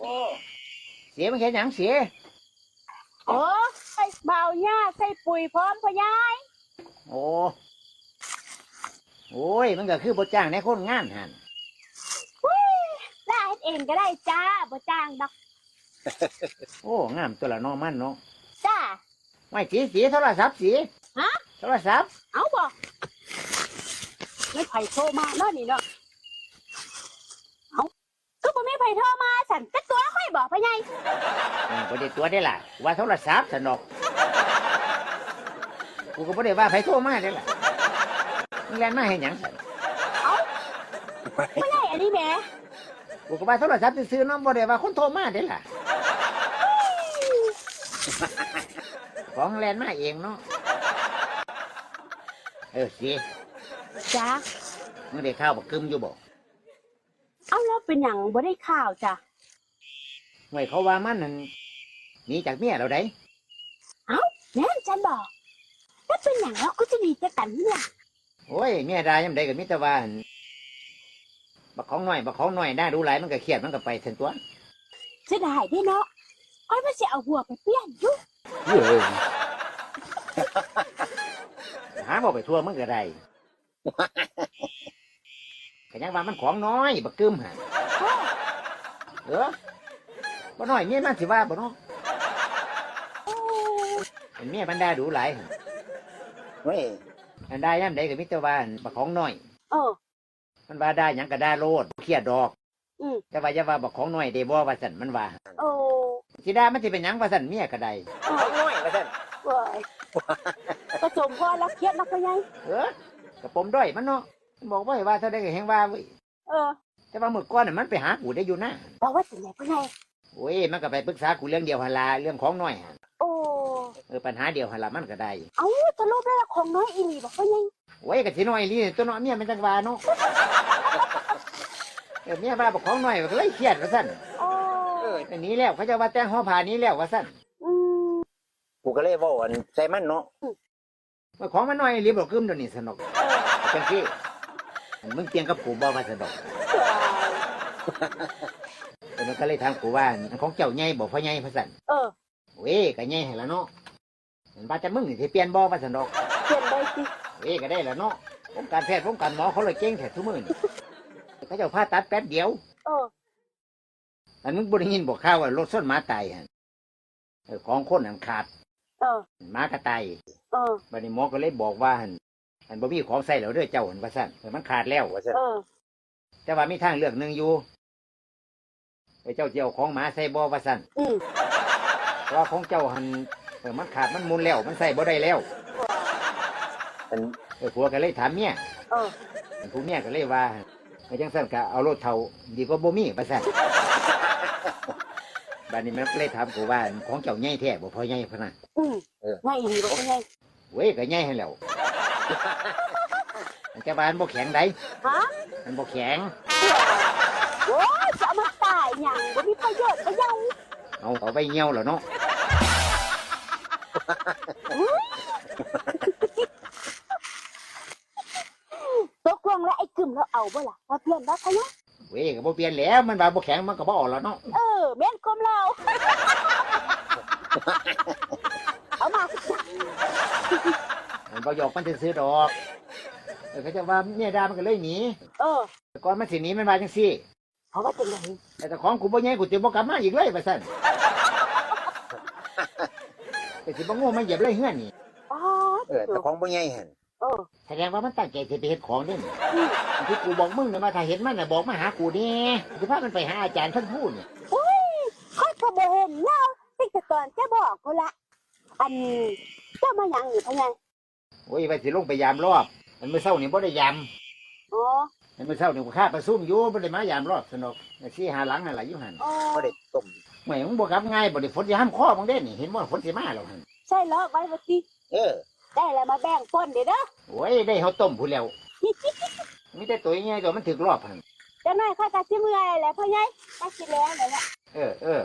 โอ้เสียมันแค่หยังเสียโอ้ใส่เบาหญ้าใส่ปุ๋ยพร้อมพ่อยายโอ้โอ้ย มันก็คือบ่จ้างในคนงานหันล่าเฮ็ดเองก็ได้จ้าบ่จ้างดอกโอ้งามตัวละเน้อมันเนาะจ้า ไม่สีสีโทรศัพท์สีฮะ โทรศัพท์เอาบ่ไม่ไผโทรมาเนาะนี่เนาะเอาก็ บ่มีไผโทรมาสั่นจักตัวค่อยบอกพ่อยายเออบ่ได้ตัวได้ล่ะ ว่าโทรศัพท์สนอกกูก็บ่ได้ว่าไผโทรมาได้ล่ะมึงแล่นมาให้หยังซั่นพ่อยายอันนี้แหมกูก็ว่าโทรศัพท์ซื้อๆเน้องบ่ได้ว่าคนโทรมาได้ล่ะ ของแลนมาเองเนาะเออสิจ้ามึงได้ข้าวบักกึมอยู่บ่ เอาแล้วเป็นหยังบ่ได้ข่าวจ้ะหน่วยเขาว่ามันนั่นหนีจากเมียเราได้แม่นฉันบอกแล้วเป็นหยังแล้วก็จะมีแต่กันนี่ล่ะโอ้ยเมียดายยังได้กับมิตรว่าหั่นบักของน้อยบักของน้อยน่าดูหลายมันก็เครียดมันก็ไปถึงตัวเสียดายเด้เนาะค่อยว่าสิเอาหัวไปเปลี่ยนอยู่เออหาบ่ไปทั่วมันก็ได้ ก็ยังว่ามันของน้อยบักกึมฮะโอ้ เออบ่น้อยเมียมันสิว่าบ่เนาะโอ้เป็นเมียมันได้ดูหลายหั่นเว้ยมันได้ย่ำใดกับมิตรว่าหั่นบักของน้อยเออมันว่าได้หยังก็ได้โลดบ่เครียดดอกอืมแต่ว่าอย่าว่าบักของน้อยได้บ่ว่าซั่นมันว่าโอ้สิได้มันสิเป็นหยังว่าซั่นเมียก็ได้โอ้น้อยว่าซั่นเว้ยประจมพ่อแล้วเครียดนะพ่อใหญ่เออกระปมด้อยมันเนาะมันบอกว่าให้ว่าเท่าได้ก็แฮงว่าเว้ยเออ แต่ว่ามื้อก่อนน่ะมันไปหากูได้อยู่นะบอกว่าสิไหนพ่อใหญ่โอ้ยมันก็ไปปรึกษากูเรื่องเดียวหั่นล่ะเรื่องของน้อยหั่นโอ้เออปัญหาเดียวหั่นล่ะมันก็ได้เอาจะรูปได้ละของน้อยอีหลีบอกพ่อใหญ่โอ้ยก็สิน้อยอีหลีตัวเนาะเมียมันจังว่าเนาะเออเมียว่าบักของน้อยก็เลยเครียดว่าซั่นโอ้เออแต่หนี้แล้วเขาจะว่าแต่งหอผ่าหนี้แล้วว่าซั่นอืมกูก็เลยเว่าอันใส่มันเนาะอืมว่าของมันน้อยรีบบอกกึมเดี๋ยวนี้สนุกเออจังซี่อันมึงเตียงกับกูบ่ว่าสนุก แต่มันก็เลยถามกูว่าอันของเจ้าใหญ่บ่พ่อใหญ่พ่อสั่นเออเว้ยก็ใหญ่ให้ละเนาะมันว่าแต่มึงนี่สิเปลี่ยนบ่ว่าสนุกเปลี่ยนได้สิเว้ยก็ได้ละเนาะวงการแพทย์วงการหมอเขาเลยเก่งแท้ทุกมื้อนี่เขาเจ้าผ่าตัดแป๊บเดียว เอออันมึงบ่ได้ยินบอกข่าวว่ารถส้นหมาตายหั่นเออของคนอันขาดเออหมากระตายเออบัดนี้หมอก็เลยบอกว่าหั่นอันบ่มีของใส่แล้วเด้อเจ้าหั่นว่าซั่นแต่มันขาดแล้วว่าซั่น เออ แต่ว่ามีทางเลือกหนึ่งอยู่ไอ้เจ้าเจียวของหมาใส่บ่ว่าซั่นอืมเพราะว่าของเจ้าหันเออมันขาดมันมุนแล้ว มันใส่บ่ได้แล้วอันเออผัวก็เลยถามเมียเอออันผู้เมียก็เลยว่าไอ้จังซั่นก็เอารถเท่าดีกว่าบ่มีว่าซั่นบัดนี้มันก็เลยถามกูว่าของเจ้าใหญ่แท้บ่พอใหญ่พะนะอืมเออ ง่ายอีหลีบอกพ่อใหญ่เว้ยก็ใหญ่ให้แล้ว แต่ว่าอันบ่แข็งได้ฮะมันบ่แข็ง โอ้ยจะเอามาตายหยังบ่มีประโยชน์พ่อใหญ่เอาเอาไปเหี่ยวแล้วเนาะตกลงแล้วไอ้กึ่มเราเอาบ่ล่ะมาเปลี่ยนแล้วพ่อใหญ่เว้ยก็บ่เปลี่ยนแล้วมันว่าบ่แข็งมันก็บ่ออกแล้วเนาะเออแม่นกลมเรา เอามา มันบ่หยอกมันซื้อๆดอก เออเขาจะว่าเมียดามันก็เลยหนีเออแต่ก่อนมันสิหนีมันมาจังซี่เพราะว่าเป็นไรแต่แต่ของกูบ่ใหญ่กูสิบ่กลับมาอีกเลยว่าซั่นแต่สิบ่โง่มันเหยียบเลยเฮือนนี่อ๋อเออแต่ของบ่ใหญ่หั่นเออแสดงว่ามันตั้งใจสิไปเฮ็ดของเด้นี่อืมที่กูบอกมึงน่ะมาถ้าเห็นมันน่ะบอกมาหากูเด้สิพามันไปหาอาจารย์ท่านพูดนี่อุ้ยค่อยก็บ่เห็นแล้วตั้งแต่ก่อนจะบอกกูละอันเจ้ามาหยังอยู่พ่อใหญ่โอ้ยว่าสิลงไปยามรอบ มันมื้อเช้านี่บ่ได้ยามอ๋อมันมื้อเช้านี่กูค่าประซุ่มอยู่บ่ได้มายามรอบสนุกสิหาหลังนั่นล่ะอยู่หั่นอ๋อบ่ได้ต้มแหม่มึงบ่กลับง่ายบ่ได้ฝนสิห้ามคอมึงเด้นี่เห็นบ่ฝนสิมาแล้วหั่นใช่แล้วไว้วันที่เออได้แล้วมาแบ่งคนเด้อเด้อโอ้ยได้เฮาต้มพู้นแล้วมีแต่ตัวใหญ่ตัวมันถึกรอบหั่นจะน้อยค่อยกะสิเมื่อยแหละพ่อใหญ่ก็สิแล้วนั่นแหละเออเออ